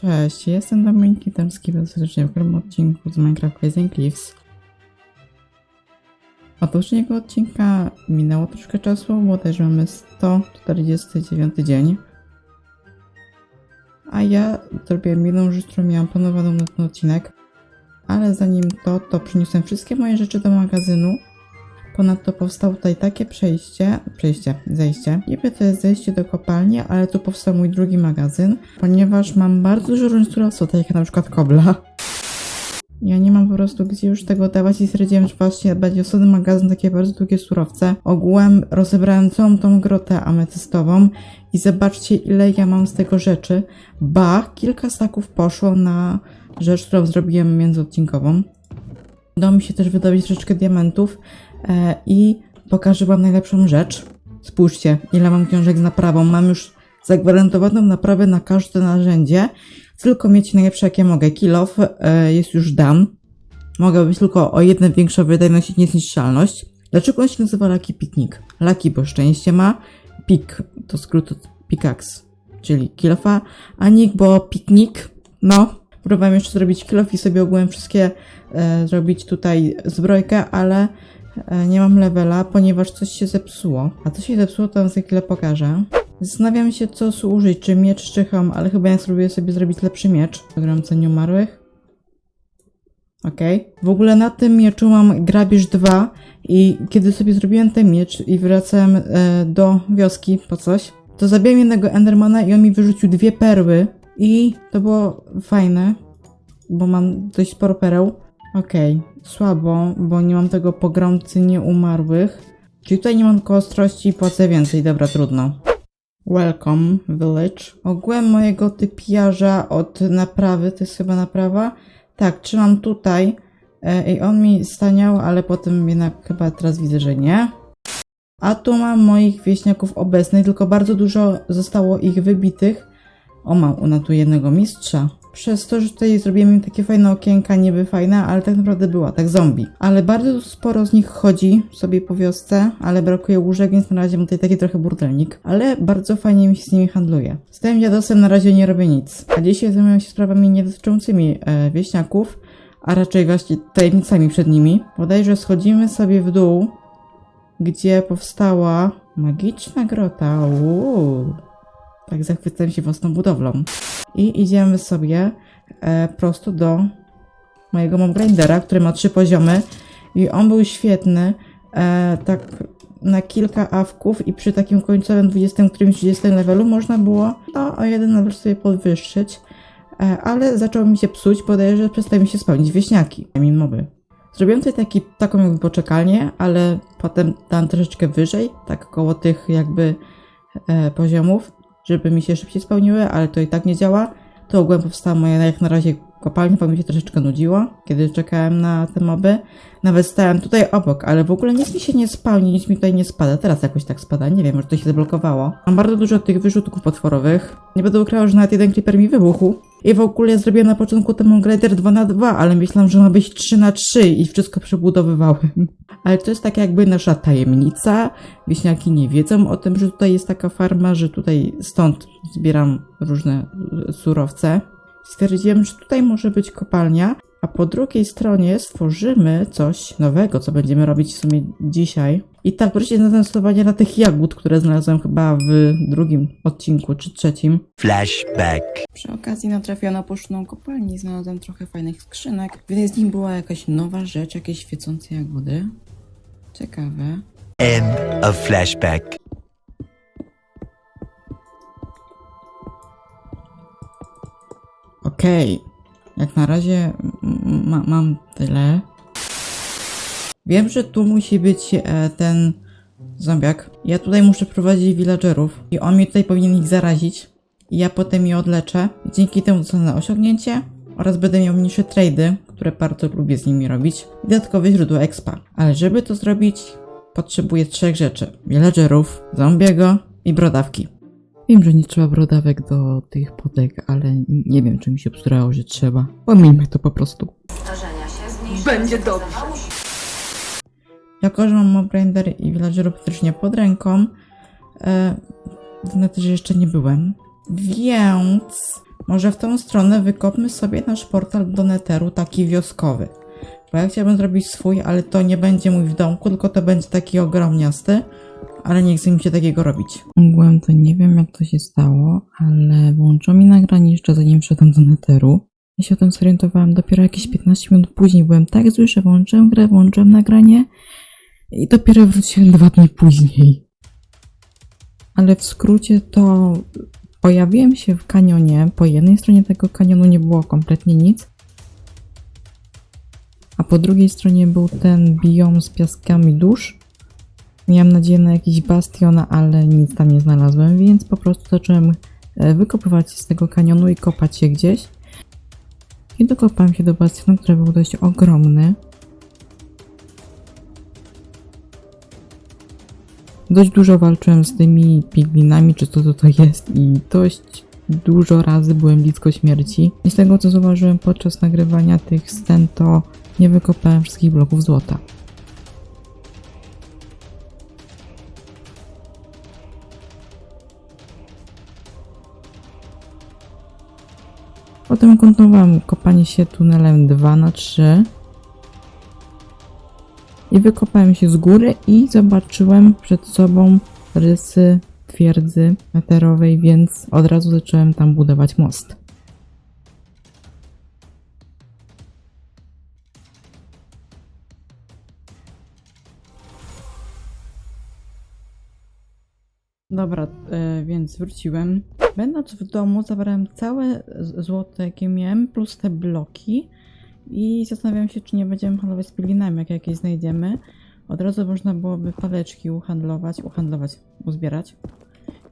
Cześć, jestem Dominik Kitarski, bardzo serdecznie w kolejnym odcinku z Minecraft Rising Cliffs. Od poprzedniego odcinka minęło troszkę czasu, bo też mamy 149 dzień. A ja zrobiłem jedną rzecz, którą miałam planowaną na ten odcinek. Ale zanim to, to przyniosłem wszystkie moje rzeczy do magazynu. Ponadto powstało tutaj takie przejście, przejście, zejście. Niby to jest zejście do kopalni, ale tu powstał mój drugi magazyn, ponieważ mam bardzo dużo różnych surowców, tak jak na przykład kobla. Ja nie mam po prostu gdzie już tego dawać i stwierdziłem, że właśnie będzie osobny magazyn, takie bardzo długie surowce. Ogółem rozebrałem całą tą grotę ametystową i zobaczcie ile ja mam z tego rzeczy. Ba, kilka staków poszło na rzecz, którą zrobiłem międzyodcinkową. Udało mi się też wydobyć troszeczkę diamentów i pokażę wam najlepszą rzecz. Spójrzcie, ile mam książek z naprawą. Mam już zagwarantowaną naprawę na każde narzędzie. Tylko mieć najlepsze jakie mogę. Kilof e, jest już dan. Mogę być tylko o jedną większą wydajność i niezniszczalność. Dlaczego on się nazywa Lucky Piknik? Lucky, bo szczęście ma. Pik to skrót od pickaxe, czyli kilofa. A Nick, bo piknik. No, próbowałem jeszcze zrobić kilof i sobie ogółem wszystkie e, zrobić tutaj zbrojkę, ale e, nie mam levela, ponieważ coś się zepsuło. A co się zepsuło, to wam za chwilę pokażę. Zastanawiam się, co su- użyć, czy miecz, czy hełm, ale chyba ja spróbuję sobie zrobić lepszy miecz. Program cen nieumarłych. Okej. W ogóle na tym mieczu mam grabież 2 i kiedy sobie zrobiłem ten miecz i wracałem e, do wioski po coś, to zabiłem jednego endermana i on mi wyrzucił dwie perły i to było fajne, bo mam dość sporo pereł. Okej, słabo, bo nie mam tego pogromcy nieumarłych. Czyli tutaj nie mam tylko ostrości i płacę więcej, dobra, trudno. Welcome Village. Ogółem mojego typiarza od naprawy, to jest chyba naprawa. Tak, trzymam tutaj e, i on mi staniał, ale potem jednak chyba teraz widzę, że nie. A tu mam moich wieśniaków obecnych, tylko bardzo dużo zostało ich wybitych. O, mam ona tu jednego mistrza. Przez to, że tutaj zrobiłem takie fajne okienka, niby fajne, ale tak naprawdę była, tak zombie. Ale bardzo sporo z nich chodzi sobie po wiosce, ale brakuje łóżek, więc na razie mam tutaj taki trochę burdelnik. Ale bardzo fajnie mi się z nimi handluje. Z tym dziadosem na razie nie robię nic. A dzisiaj zajmuję się sprawami nie dotyczącymi e, wieśniaków, a raczej właśnie tajemnicami przed nimi. Bodajże schodzimy sobie w dół, gdzie powstała magiczna grota. Uuu. Tak zachwycam się własną budowlą. I idziemy sobie e, prosto do mojego mobgrindera, który ma trzy poziomy. I on był świetny. E, tak na kilka awków i przy takim końcowym 20 którymś 30 levelu można było no, o jeden level sobie podwyższyć. E, ale zaczęło mi się psuć, bodajże przestały mi się spełnić wieśniaki, I moby. Zrobiłem tutaj taki, taką jakby poczekalnię, ale potem dam troszeczkę wyżej, tak koło tych jakby e, poziomów, żeby mi się szybciej spełniły, ale to i tak nie działa. To ogółem powstała moja jak na razie kopalnia, bo mi się troszeczkę nudziło, kiedy czekałem na te moby. Nawet stałem tutaj obok, ale w ogóle nic mi się nie spełni, nic mi tutaj nie spada. Teraz jakoś tak spada, nie wiem, może to się zablokowało. Mam bardzo dużo tych wyrzutków potworowych. Nie będę ukrywał, że nawet jeden creeper mi wybuchł. I w ogóle zrobiłem na początku temu Grader 2 na 2 ale myślałam, że ma być 3 na 3 i wszystko przebudowywałem. Ale to jest tak jakby nasza tajemnica. Wieśniaki nie wiedzą o tym, że tutaj jest taka farma, że tutaj stąd zbieram różne surowce. Stwierdziłem, że tutaj może być kopalnia, a po drugiej stronie stworzymy coś nowego, co będziemy robić w sumie dzisiaj. I tak wreszcie na testowanie na tych jagód, które znalazłem chyba w drugim odcinku czy trzecim. Flashback. Przy okazji natrafiłam na poszczną kopalnię i znalazłem trochę fajnych skrzynek. W jednej z nich była jakaś nowa rzecz, jakieś świecące jagody. Ciekawe. End of flashback. Okej. Jak na razie ma- mam tyle. Wiem, że tu musi być e, ten zombiak. Ja tutaj muszę prowadzić villagerów i on mnie tutaj powinien ich zarazić. I ja potem je odleczę. Dzięki temu dostanę osiągnięcie oraz będę miał mniejsze trady, które bardzo lubię z nimi robić. I dodatkowe źródło expa. Ale żeby to zrobić, potrzebuję trzech rzeczy. Villagerów, zombiego i brodawki. Wiem, że nie trzeba brodawek do tych podek, ale nie wiem, czy mi się obstrzerało, że trzeba. Pomijmy to po prostu. Będzie dobrze. Jako, że mam Mobrander i Villagerów praktycznie pod ręką, e, na że jeszcze nie byłem, więc Może w tą stronę wykopmy sobie nasz portal do Netheru, taki wioskowy. Bo ja chciałbym zrobić swój, ale to nie będzie mój w domku, tylko to będzie taki ogromniasty. Ale nie chce mi się takiego robić. Ogółem to nie wiem jak to się stało, ale włączyło mi nagranie jeszcze zanim wszedłem do Netheru. Ja się o tym zorientowałam dopiero jakieś 15 minut później. Byłem tak zły, że włączyłem grę, włączyłem nagranie i dopiero wróciłem dwa dni później. Ale w skrócie to pojawiłem się w kanionie. Po jednej stronie tego kanionu nie było kompletnie nic, a po drugiej stronie był ten biom z piaskami dusz. Miałam nadzieję na jakiś bastion, ale nic tam nie znalazłem, więc po prostu zacząłem e, wykopywać z tego kanionu i kopać się gdzieś. I dokopałem się do bastionu, który był dość ogromny. Dość dużo walczyłem z tymi piglinami, czy to co to jest i dość dużo razy byłem blisko śmierci. I z tego co zauważyłem podczas nagrywania tych scen, to nie wykopałem wszystkich bloków złota. Potem kontynuowałem kopanie się tunelem 2 na 3 i wykopałem się z góry i zobaczyłem przed sobą rysy twierdzy meterowej, więc od razu zacząłem tam budować most. Dobra, e, więc wróciłem. Będąc w domu, zabrałem całe złoto, jakie miałem, plus te bloki. I zastanawiam się, czy nie będziemy handlować z pilinami, jak jakieś znajdziemy. Od razu można byłoby paleczki uhandlować, uhandlować, uzbierać.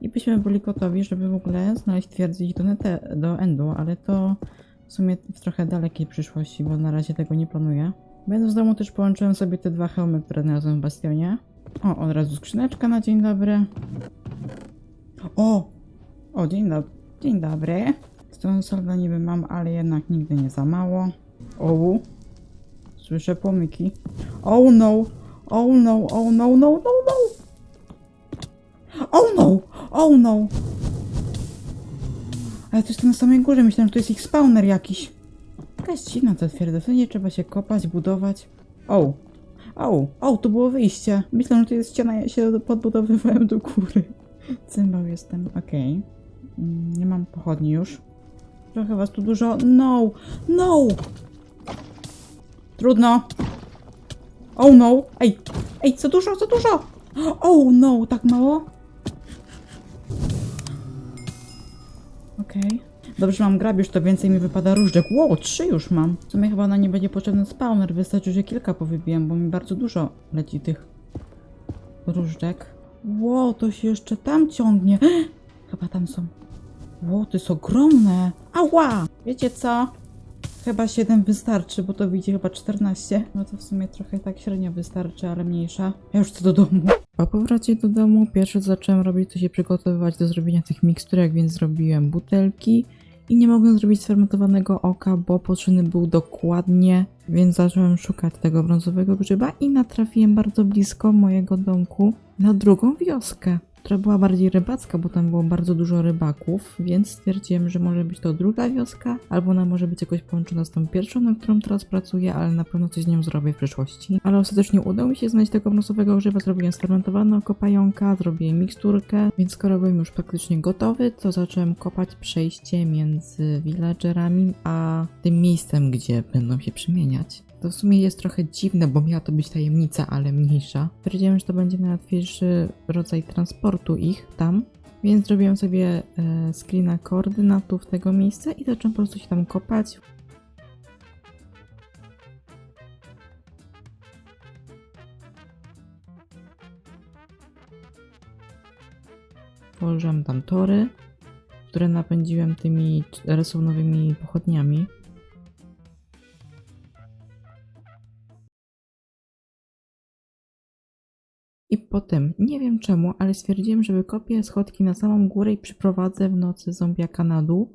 I byśmy byli gotowi, żeby w ogóle znaleźć twierdzę do, do endu, ale to w sumie w trochę dalekiej przyszłości, bo na razie tego nie planuję. Będąc w domu też połączyłem sobie te dwa hełmy, które znalazłem w bastionie. O, od razu skrzyneczka na dzień dobry. O! O, dzień dobry. Dzień dobry. Stronę solda niby mam, ale jednak nigdy nie za mało. Ołu. Słyszę pomyki. Oh no! Oh no! Oh no! No! No! No! Oh no! Oh no! Ale to jest to na samej górze. Myślałem, że to jest ich spawner jakiś. Jakaś dziwna ta twierdza. To nie trzeba się kopać, budować. O! O! O! Tu było wyjście. Myślałem, że to jest ściana. Ja się podbudowywałem do góry. Cymbał jestem. Okej. Mm, Nie mam pochodni już. Trochę was tu dużo. No! No! Trudno. Oh no! Ej! Ej, co dużo, co dużo! Oh no! Tak mało? Okej. Dobrze, mam grabisz, to więcej mi wypada różdżek. Wow, trzy już mam. W sumie chyba na nie będzie potrzebny spawner. Wystarczy, że kilka powybijam, bo mi bardzo dużo leci tych różdżek. Wow, to się jeszcze tam ciągnie. Chyba tam są. Wow, to jest ogromne. Ała! Wiecie co? Chyba 7 wystarczy, bo to widzi chyba 14. No to w sumie trochę tak średnio wystarczy, ale mniejsza. Ja już chcę do domu. Po powrocie do domu pierwsze co zacząłem robić, to się przygotowywać do zrobienia tych miksturek, więc zrobiłem butelki. I nie mogłem zrobić sfermentowanego oka, bo potrzebny był dokładnie, więc zacząłem szukać tego brązowego grzyba i natrafiłem bardzo blisko mojego domku na drugą wioskę, która była bardziej rybacka, bo tam było bardzo dużo rybaków, więc stwierdziłem, że może być to druga wioska, albo ona może być jakoś połączona z tą pierwszą, na którą teraz pracuję, ale na pewno coś z nią zrobię w przyszłości. Ale ostatecznie udało mi się znaleźć tego brązowego grzyba, zrobiłem sfermentowaną kopająka, zrobiłem miksturkę, więc skoro byłem już praktycznie gotowy, to zacząłem kopać przejście między villagerami a tym miejscem, gdzie będą się przemieniać. To w sumie jest trochę dziwne, bo miała to być tajemnica, ale mniejsza. Stwierdziłem, że to będzie najłatwiejszy rodzaj transportu ich tam, więc zrobiłem sobie e, screena koordynatów tego miejsca i zacząłem po prostu się tam kopać. Położyłem tam tory, które napędziłem tymi rysunowymi pochodniami. I potem, nie wiem czemu, ale stwierdziłem, że wykopię schodki na samą górę i przyprowadzę w nocy zombiaka na dół.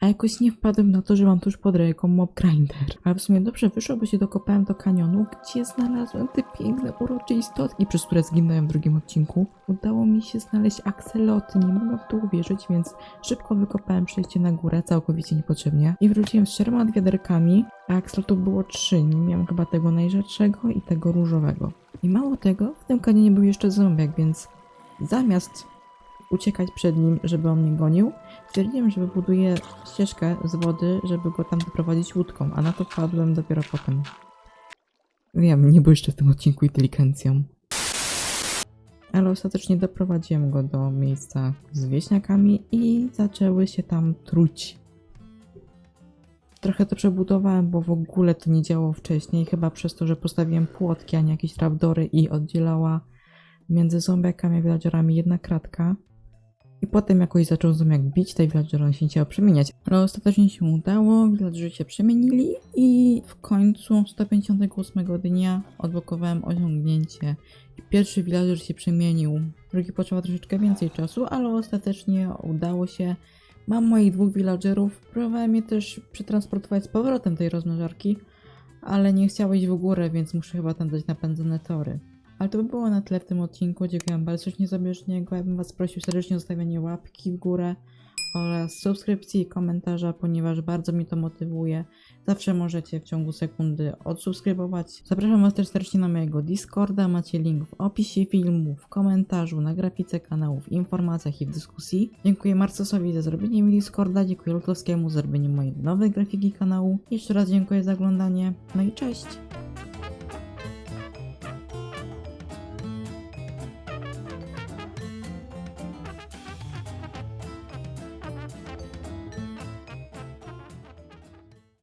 a jakoś nie wpadłem na to, że mam tuż pod ręką mob grinder. Ale w sumie dobrze wyszło, bo się dokopałem do kanionu, gdzie znalazłem te piękne, urocze istotki, przez które zginąłem w drugim odcinku. Udało mi się znaleźć akseloty, nie mogę w to uwierzyć, więc szybko wykopałem przejście na górę, całkowicie niepotrzebnie. I wróciłem z czterema wiaderkami, a akselotów było trzy. Nie miałem chyba tego najrzadszego i tego różowego. I mało tego, w tym kanionie był jeszcze zombiak, więc zamiast uciekać przed nim, żeby on mnie gonił, stwierdziłem, że wybuduję ścieżkę z wody, żeby go tam doprowadzić łódką, a na to wpadłem dopiero potem. Wiem, nie błyszczę w tym odcinku inteligencją. Ale ostatecznie doprowadziłem go do miejsca z wieśniakami i zaczęły się tam truć. Trochę to przebudowałem, bo w ogóle to nie działało wcześniej, chyba przez to, że postawiłem płotki, a nie jakieś trapdory i oddzielała między zombiakami a villagerami jedna kratka. I potem jakoś zaczął zombiak bić, te villagery się nie chciało przemieniać. Ale ostatecznie się udało, villagerzy się przemienili i w końcu 158 dnia odblokowałem osiągnięcie. Pierwszy villager się przemienił. Drugi potrzeba troszeczkę więcej czasu, ale ostatecznie udało się. Mam moich dwóch villagerów. Próbowałem je też przetransportować z powrotem tej rozmnażarki, ale nie chciały iść w górę, więc muszę chyba tam dać napędzone tory. Ale to by było na tyle w tym odcinku. Dziękuję bardzo serdecznie za obejrzenie. Ja bym was prosił serdecznie o zostawienie łapki w górę oraz subskrypcji i komentarza, ponieważ bardzo mnie to motywuje. Zawsze możecie w ciągu sekundy odsubskrybować. Zapraszam was też serdecznie na mojego Discorda. Macie link w opisie filmu, w komentarzu, na grafice kanału, w informacjach i w dyskusji. Dziękuję Marcosowi za zrobienie mi Discorda. Dziękuję Lutowskiemu za zrobienie mojej nowej grafiki kanału. Jeszcze raz dziękuję za oglądanie. No i cześć!